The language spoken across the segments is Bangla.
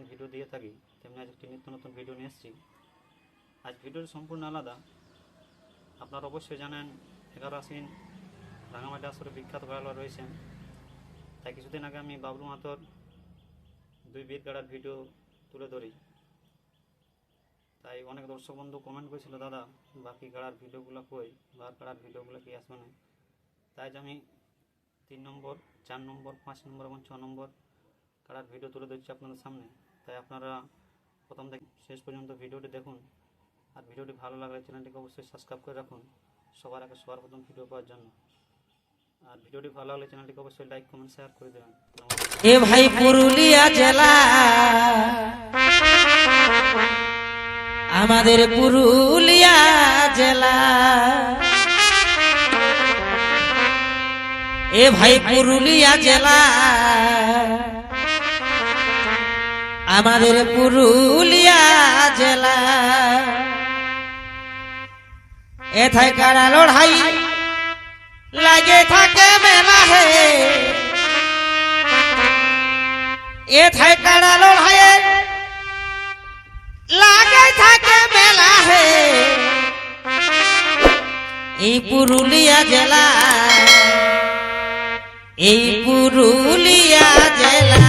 যেমন ভিডিও দিয়ে থাকি, তেমনি আজ একটি নিত্য নতুন ভিডিও নিয়ে এসেছি। আজ ভিডিওটি সম্পূর্ণ আলাদা। আপনারা অবশ্যই জানেন, এগারো আশ্বিন রাঙামাটি আসরে বিখ্যাত খেলোয়াড় রয়েছেন। তাই কিছুদিন আগে আমি বাবলু মাহাতোর দুই বীর কাড়ার ভিডিও তুলে ধরি। তাই অনেক দর্শক বন্ধু কমেন্ট করেছিল, দাদা, বাকি গাড়ার ভিডিওগুলো কই? বার গাড়ার ভিডিওগুলো কি আসবে না? তাই আমি তিন নম্বর, চার নম্বর, পাঁচ নম্বর এবং ছ নম্বর কাড়ার ভিডিও তুলে ধরছি আপনাদের সামনে। তাই আপনারা প্রথম থেকে শেষ পর্যন্ত ভিডিওটি দেখুন। আর ভিডিওটি ভালো লাগলে চ্যানেলটিকে অবশ্যই সাবস্ক্রাইব করে রাখুন। সবার আগে সবার প্রথম ভিডিও পাওয়ার জন্য। আর ভিডিওটি ভালো লাগলে চ্যানেলটিকে অবশ্যই লাইক কমেন্ট শেয়ার করে দেবেন। এ ভাই পুরুলিয়া জেলা। আমাদের পুরুলিয়া জেলা। এ ভাই পুরুলিয়া জেলা। আমাদের পুরুলিয়া জেলা। এথায় কারা লড়াই লাগে থাকে মেলা হে। এ থাই কাড়া লড়াইয়ে লাগে থাকে মেলা হে। এই পুরুলিয়া জেলা, এই পুরুলিয়া জেলা।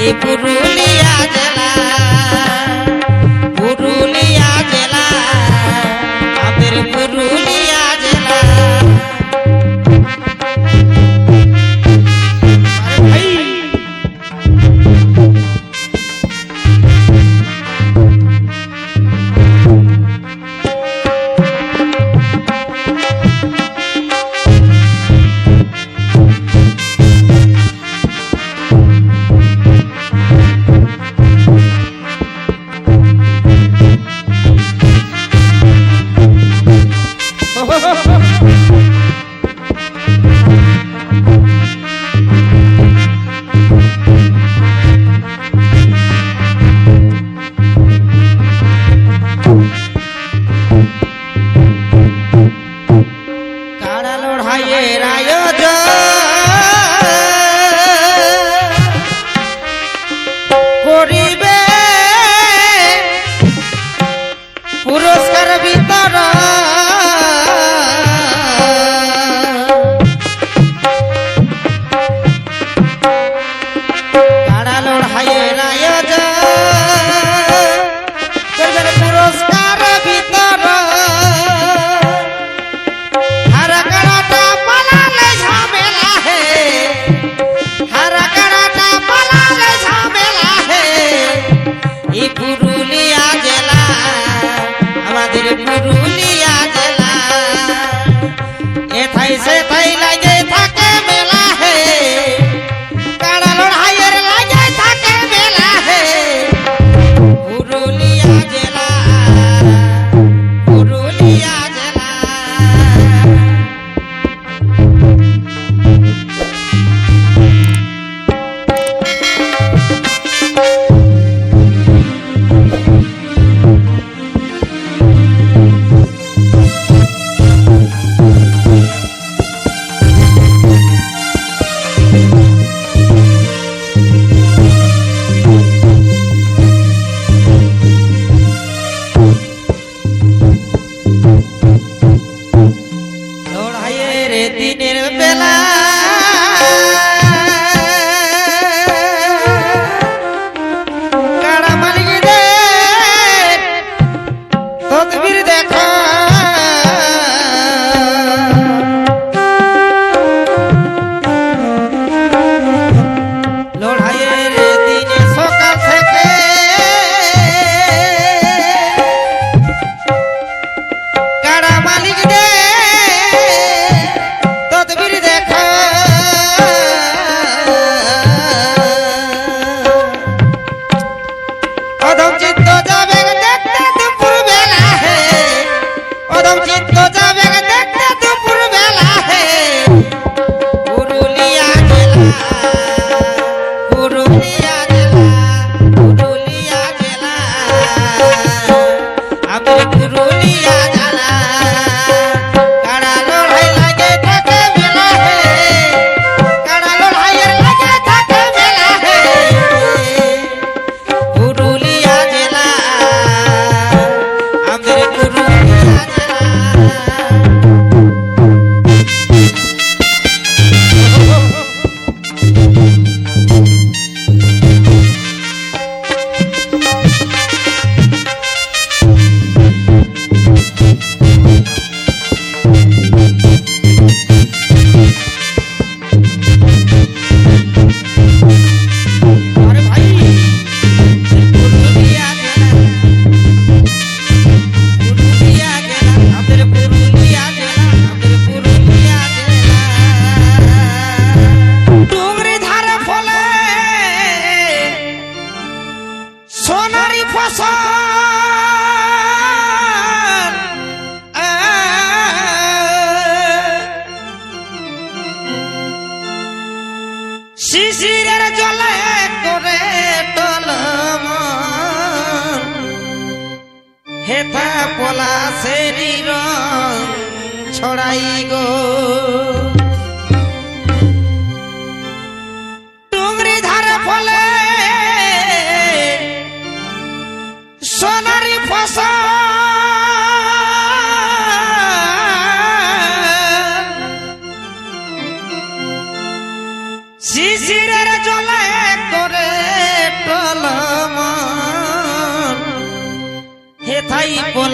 এই পুরুলিয়া জেলা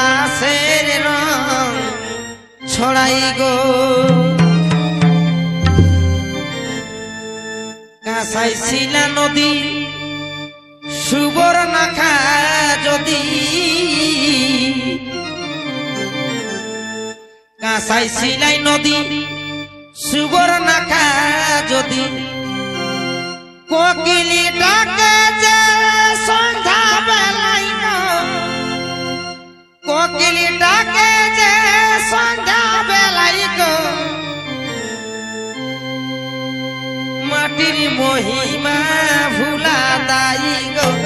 আকাশের রং ছড়াই গো। কাঁসাই শিলা নদী, সুবর্ণাখা যদি। কাঁসাই শিলাই নদী, সুবর্ণাখা যদি। কোকিলি ডাকে যে সন্ধ্যাবেলা dying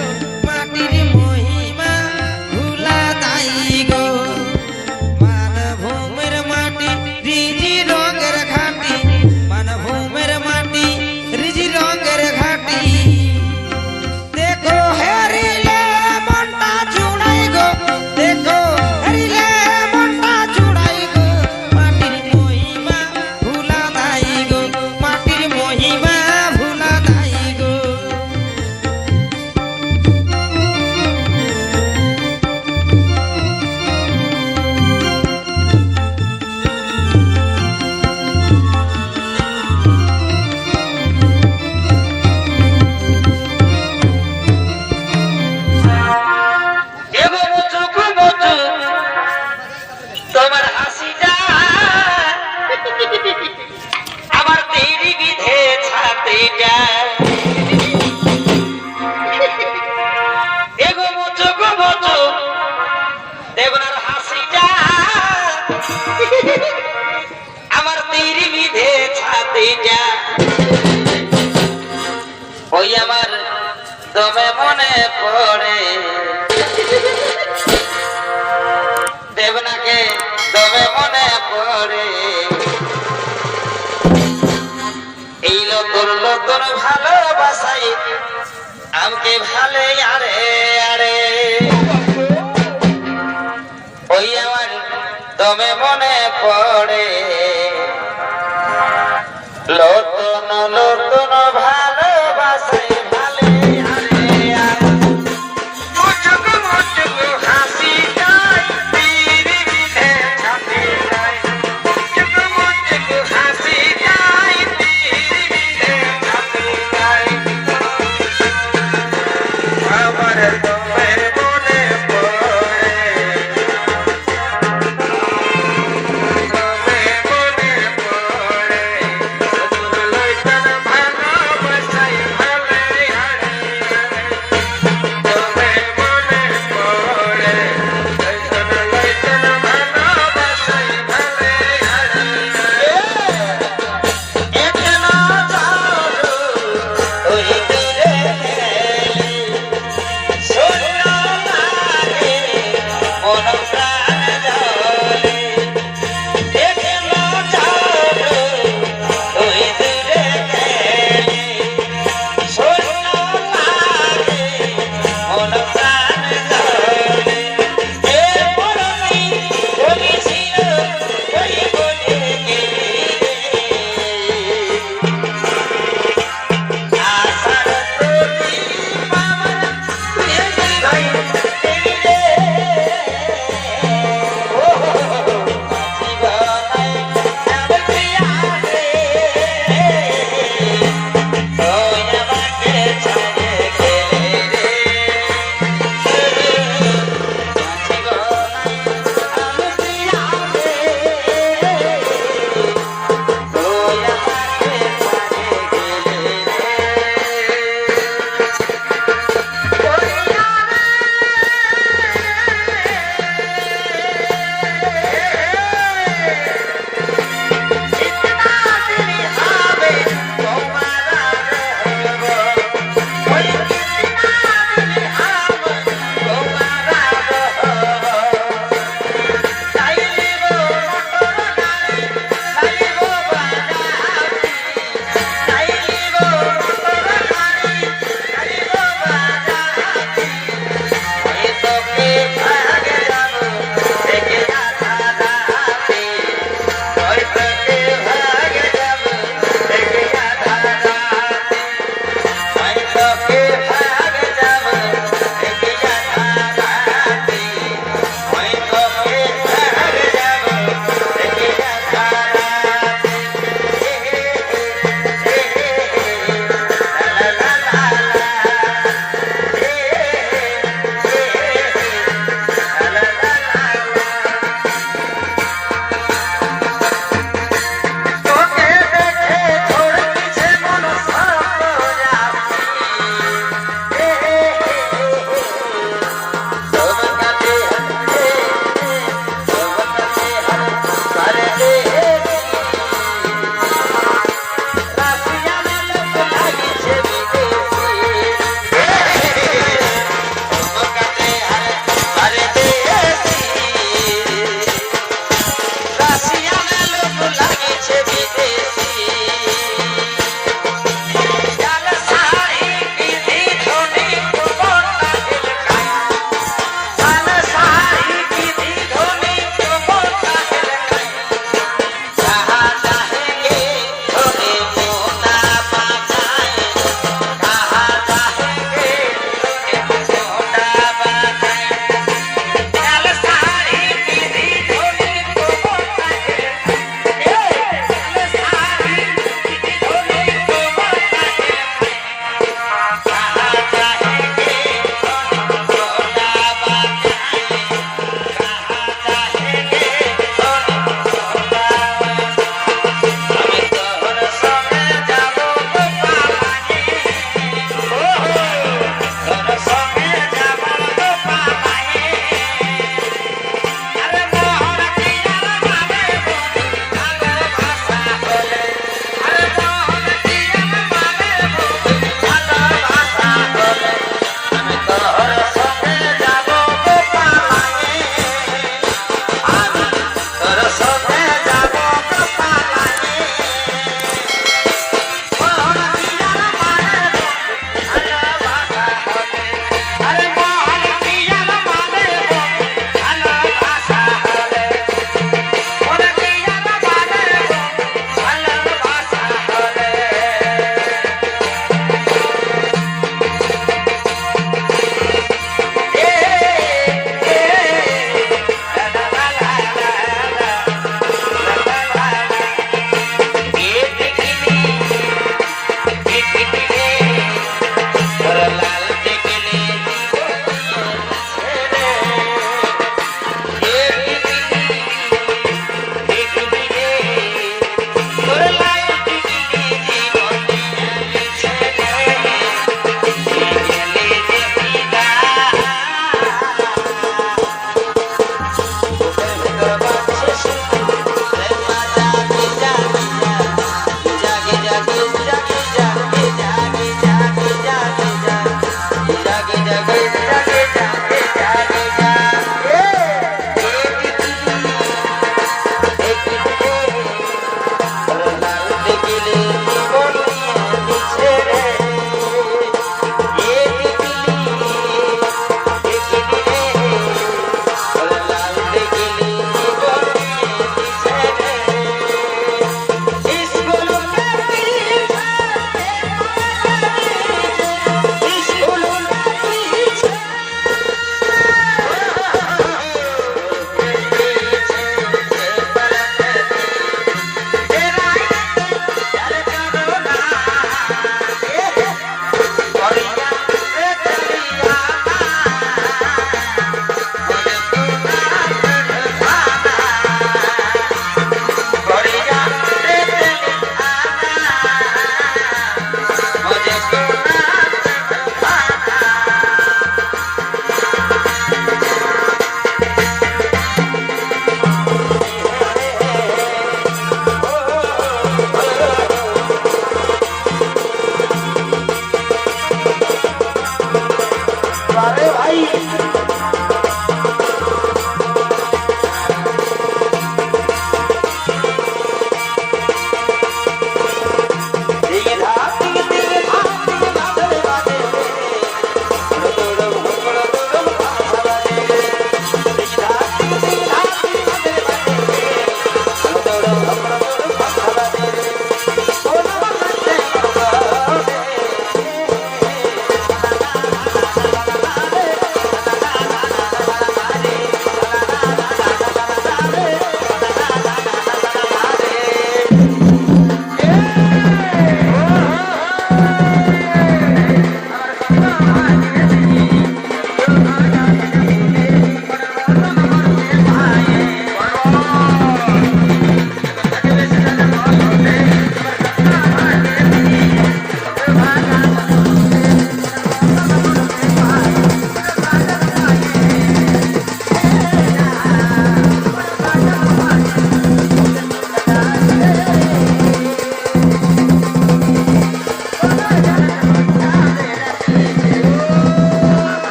ওই আমার দমে মনে পড়ে। দমে মনে পড়ে। এই ভালোবাসাই আমাকে ভালে আরে মানব